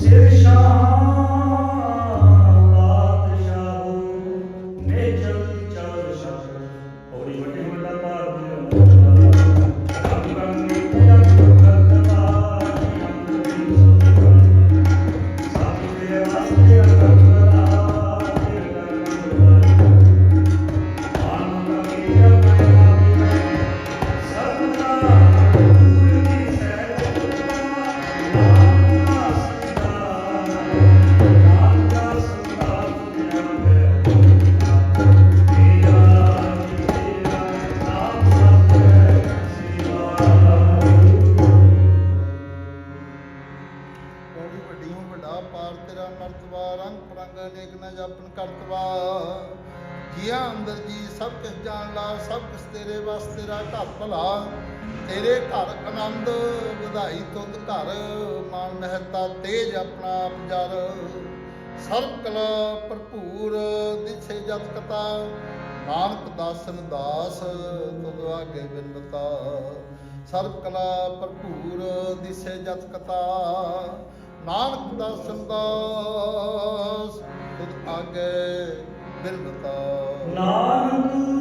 sevşan ਬੋਲੀ ਵੱਡੀ ਹੂੰ ਵੱਡਾ ਪਾਰ ਤੇਰਾ ਮਰਤਵਾ ਰੰਗ ਪਰੰਗ ਲੇਖ ਨਾ ਜਾਪਨ ਕਰਤਵਾ ਜੀਆ ਅੰਦਰ ਜੀ, ਸਭ ਕਿਸ ਜਾਣ ਲਾ, ਸਭ ਕਿਸ ਤੇਰੇ ਵਾਸ ਤੇਰਾ ਘਰ ਭਲਾ। ਤੇਰੇ ਘਰ ਆਨੰਦ, ਵਧਾਈ ਤੁੰਦ ਘਰ ਮਾਨ ਮਹਿਤਾ ਤੇਜ ਆਪਣਾ ਆਪ ਜਰ। ਸਰਬ ਕਲਾ ਭਰਪੂਰ ਦਿਛੇ ਜਤ ਕਤਾ। ਨਾਨਕ ਦਾਸਨ ਦਾਸ, ਤੁਧ ਆਗੇ ਬਿਨਤਾ। ਸਰਬ ਕਲਾ ਭਰਪੂਰ ਦਿਸੇ ਜਤ ਕਤਾ ਨਾਨਕ ਦਾ ਦਾਸ ਤੁਧ ਆਗੇ ਬਿੰਦਤਾ ਨਾਨਕ